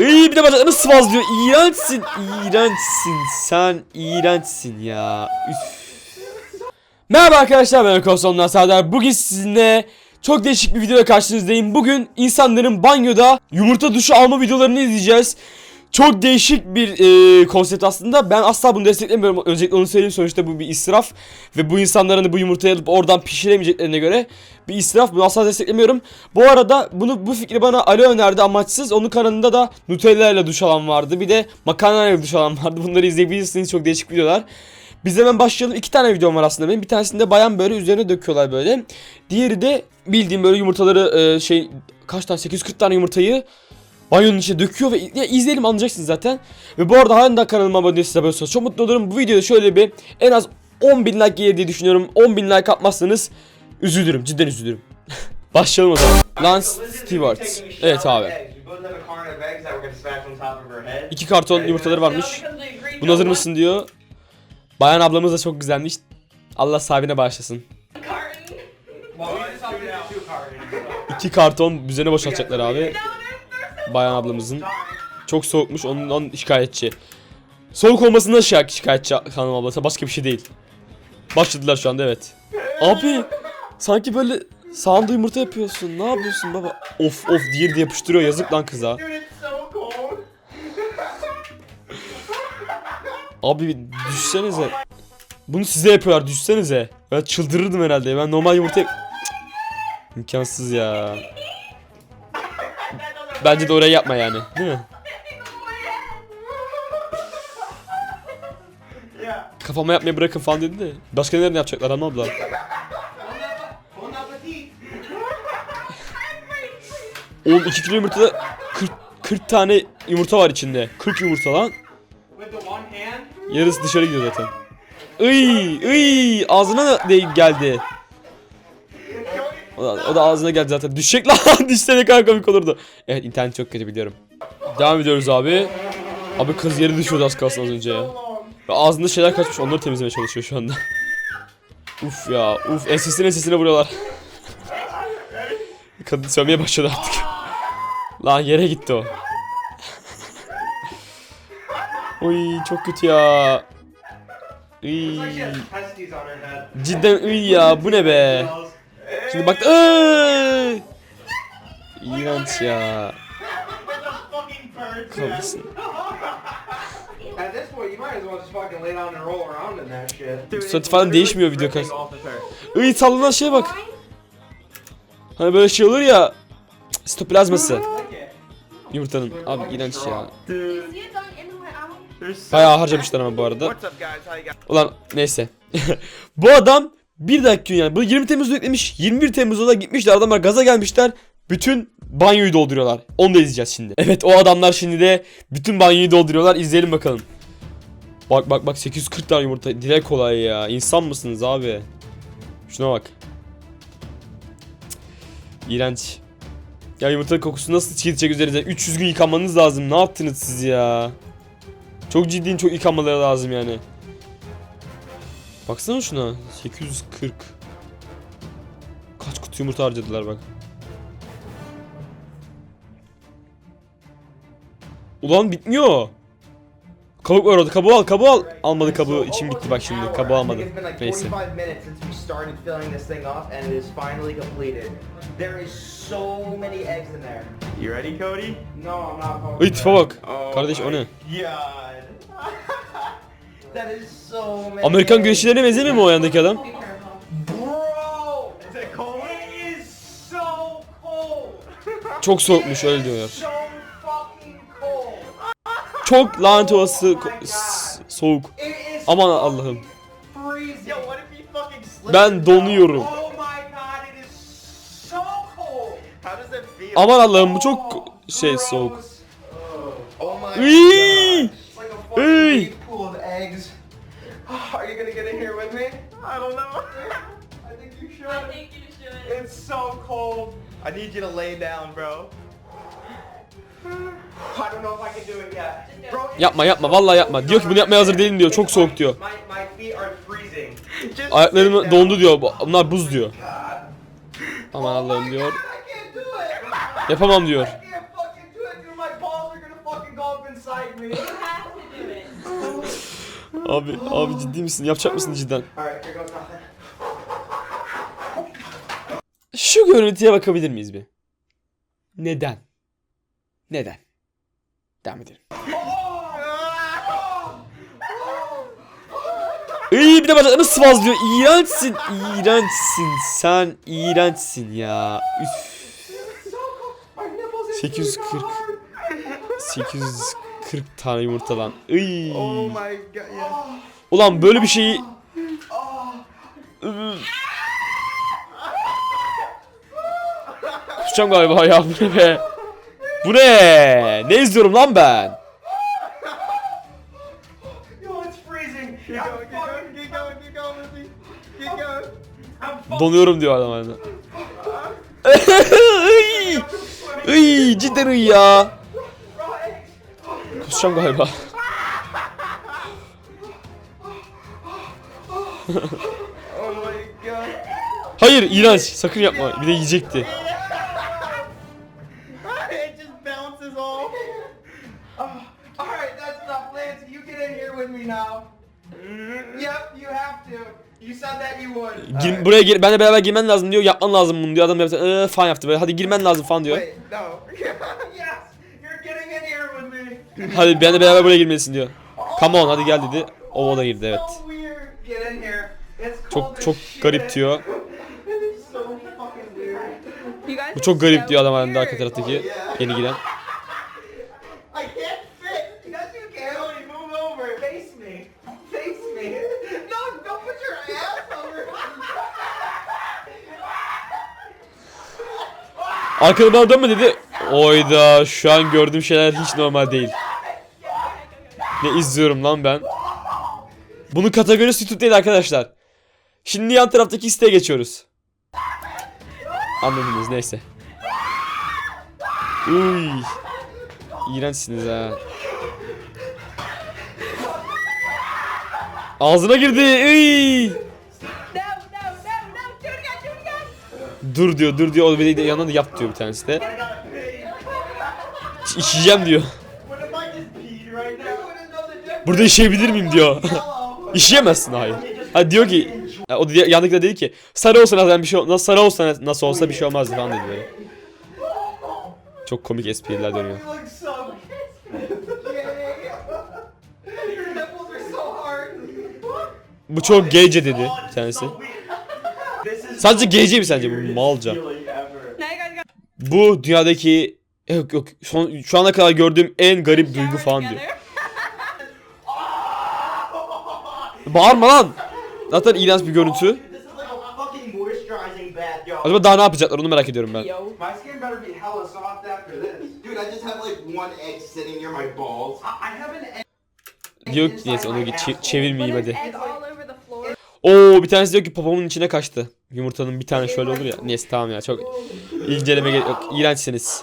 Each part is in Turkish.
İyi bir de bacaklarını sıvazlıyor. İğrençsin. İğrençsin. Sen iğrençsin ya. Üf. Merhaba arkadaşlar ben Kosonlar Serdar. Bugün sizinle çok değişik bir videoya karşınızdayım. Bugün insanların banyoda yumurta duşu alma videolarını izleyeceğiz. Çok değişik bir e, konsept aslında. Ben asla bunu desteklemiyorum. Öncelikle onu söyleyeyim. Sonuçta bu bir israf. Ve bu insanların bu yumurtayı alıp oradan pişiremeyeceklerine göre bir israf. Bunu asla desteklemiyorum. Bu arada bunu bu fikri bana Ali önerdi amaçsız. Onun kanalında da Nutella ile duş alan vardı. Bir de makarna ile duş alan vardı. Bunları izleyebilirsiniz. Çok değişik videolar. Biz hemen başlayalım. İki tane videom var aslında benim. Bir tanesinde bayan böyle üzerine döküyorlar böyle. Diğeri de bildiğim böyle yumurtaları e, şey kaç tane 840 tane yumurtayı banyonun içine döküyor ve ya izleyelim anlayacaksınız zaten. Ve bu arada daha kanalıma abone değilseniz abone olursanız çok mutlu olurum. Bu videoda şöyle bir en az 10 bin like gelir diye düşünüyorum. 10 bin like atmazsanız üzülürüm. Cidden üzülürüm. Başlayalım o zaman. Lance Stewart. Evet abi. İki karton yumurtaları varmış. Buna hazır mısın diyor. Bayan ablamız da çok güzelmiş. Allah sahibine bağışlasın. İki karton üzerine boşaltacaklar abi. Bayan ablamızın. Çok soğukmuş ondan şikayetçi. Soğuk olmasından şikay- şikayetçi hanım ablası başka bir şey değil. Başladılar şu anda evet. Abi sanki böyle sağında yumurta yapıyorsun. Ne yapıyorsun baba? Of of diğeri de yapıştırıyor yazık lan kıza. Abi düşsenize. Bunu size yapıyorlar düşsenize. Ben çıldırırdım herhalde. Ben normal yumurta Cık, İmkansız ya. Bence de oraya yapma yani. Değil mi? Kafama yapmayı bırakın falan dedi de. Başka nerede yapacaklar ama abla. Oğlum 2 kilo yumurtada 40, 40 tane yumurta var içinde. 40 yumurta lan. Yarısı dışarı gidiyor zaten. Iy, iy, ağzına da geldi. O da, o da ağzına geldi zaten. Düşecek lan. Düşse ne kadar komik olurdu. Evet internet çok kötü biliyorum. Devam ediyoruz abi. Abi kız yeri düşüyordu az kalsın az önce ya. Ve ağzında şeyler kaçmış onları temizlemeye çalışıyor şu anda. uf ya uf ensesine ensesine vuruyorlar. Kadın sövmeye başladı artık. Lan yere gitti o. Oy çok kötü ya. Iy. Cidden iy ya bu ne be. Şimdi bak Iy. İğrenç ya. Kafasın. At this point, you might as well just fucking lay down and roll around in that shit. Suratı falan değişmiyor video kaç. Iy sallanan şeye bak. Hani böyle şey olur ya. cık, Stoplazması. Yumurtanın. Abi iğrenç ya. Bayağı harcamışlar ama bu arada. Ulan neyse. bu adam bir dakika yani. Bu 20 Temmuz'da yüklemiş. 21 Temmuz'da da gitmişler. Adamlar gaza gelmişler. Bütün banyoyu dolduruyorlar. Onu da izleyeceğiz şimdi. Evet o adamlar şimdi de bütün banyoyu dolduruyorlar. İzleyelim bakalım. Bak bak bak 840 tane yumurta. Dile kolay ya. İnsan mısınız abi? Şuna bak. İğrenç. Ya yumurta kokusu nasıl gidecek üzerinize? 300 gün yıkamanız lazım. Ne yaptınız siz ya? Çok ciddiyim çok yıkanmaları lazım yani. Baksana şuna. 840. Kaç kutu yumurta harcadılar bak. Ulan bitmiyor. Kabuk var orada. Kabuğu al, kabuğu al. Almadı kabuğu. İçim gitti bak şimdi. Kabuğu almadı. Neyse. 45 minutes since we started filling this thing off, and it is finally completed. There is so many eggs in there. You ready, Cody? No, I'm not. fucking Iy tipe bak. Oh Kardeş o ne? Amerikan güreşçilerine benzemiyor mu o yandaki adam? Çok soğukmuş öyle diyorlar. So fucking cold. Çok lanet olası soğuk. Aman Allah'ım. Ben donuyorum. Aman Allah'ım bu çok şey soğuk. Oh get in here with me? I don't know. I think you should. I think you should. it's so cold. I need you to lay down, bro. I don't know if I can do it yet. Bro, it Yapma yapma vallahi yapma. Diyor ki bunu yapmaya hazır değilim diyor. Çok soğuk diyor. My, my feet are freezing. Just sit Ayaklarım down. dondu diyor. Bu- Bunlar buz diyor. God. Aman Oh Allah'ım diyor. God, I can't do it. Yapamam diyor. I can't fucking do it, dude. My balls are gonna fucking go up inside me. You have to do it. Abi abi ciddi misin? Yapacak mısın cidden? Şu görüntüye bakabilir miyiz bir? Neden? Neden? Devam edelim. İyi bir de bacaklarını sıvazlıyor. İğrençsin. İğrençsin. Sen iğrençsin ya. Üf. 840 840 tane yumurtadan. Iy. Oh my god, yeah. Ulan böyle bir şeyi. Kusacağım galiba ya bu ne be? Bu ne? Ne izliyorum lan ben? Donuyorum diyor adam hala. Iy. Iy, cidden iyi ya. Kusacağım galiba. Oh my god. Hayır iğrenç. Sakın yapma. Bir de yiyecekti. would. Gir, buraya gir, benle beraber girmen lazım diyor. Yapman lazım bunu diyor. Adam yaptı. Ee, falan yaptı böyle. Hadi girmen lazım falan diyor. Wait, no. yes, you're getting in here with me. Hadi benle beraber buraya girmelisin diyor. Come on hadi gel dedi. O o da girdi evet. Çok çok garip diyor. Bu çok garip diyor adam halinde arka taraftaki yeni giren. Arkada bana dönme dedi. Oyda şu an gördüğüm şeyler hiç normal değil. Ne izliyorum lan ben? Bunun kategorisi YouTube değil arkadaşlar. Şimdi yan taraftaki siteye geçiyoruz. Anladınız neyse. Uy. İğrençsiniz ha. Ağzına girdi. Uy. Dur diyor, dur diyor. O bir de yanına da yap diyor bir tanesi de. İşeyeceğim diyor. Burada işeyebilir miyim diyor. İşeyemezsin hayır. Ha diyor ki o da yanındaki de dedi ki sarı olsa nasıl bir şey nasıl sarı olsa nasıl olsa bir şey olmazdı falan dedi böyle. Çok komik espriler dönüyor. Bu çok gayce dedi is Sadece gayce mi sence bu malca? Bu dünyadaki yok yok son, şu ana kadar gördüğüm en garip duygu falan diyor. Bağırma lan. Zaten iğrenç bir görüntü. Acaba daha ne yapacaklar onu merak ediyorum ben. Diyor ki neyse onu çevirmeyeyim hadi. Oo bir tanesi diyor ki popomun içine kaçtı. Yumurtanın bir tane şöyle olur ya. Neyse tamam ya çok inceleme gerek yok. İğrençsiniz.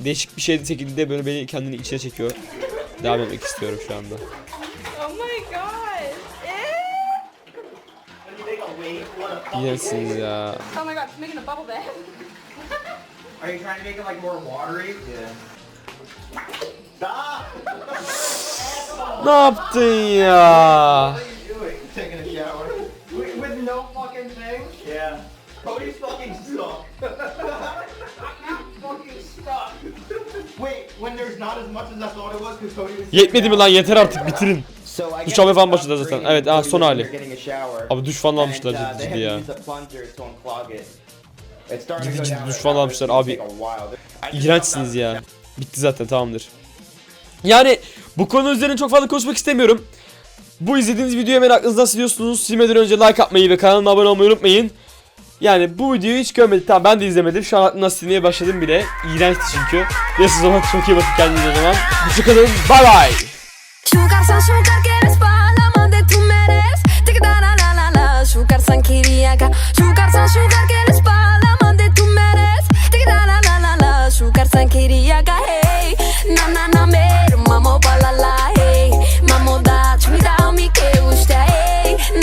değişik bir şey şekilde böyle beni kendini içine çekiyor. Devam etmek istiyorum şu anda. Oh my god. Fucking İğrençsiniz ya. Oh my god, it's making a bubble bath. Are you trying to make it like more watery? Yeah. Stop! Ne yaptın ya? What are you doing? Taking a shower. With, with no fucking thing? Yeah. Cody's fucking stuck. Yetmedi mi lan yeter artık bitirin. Duş almaya falan başladı zaten. Evet, aha, son hali. Abi duş falan almışlar uh, ciddi ya. Ciddi ciddi duş falan almışlar abi. İğrençsiniz ya. Bitti zaten tamamdır. Yani bu konu üzerine çok fazla konuşmak istemiyorum. Bu izlediğiniz videoya hemen aklınızdan siliyorsunuz. Silmeden önce like atmayı ve kanalıma abone olmayı unutmayın. Yani bu videoyu hiç görmedik. Tamam ben de izlemedim. Şu an aklımdan silmeye başladım bile. İğrençti çünkü. Neyse o zaman çok iyi bakın kendinize o zaman. Hoşçakalın. Bay bay. Sugar san sugar quieres pa' la amante tú me eres Tic da la la la la Sugar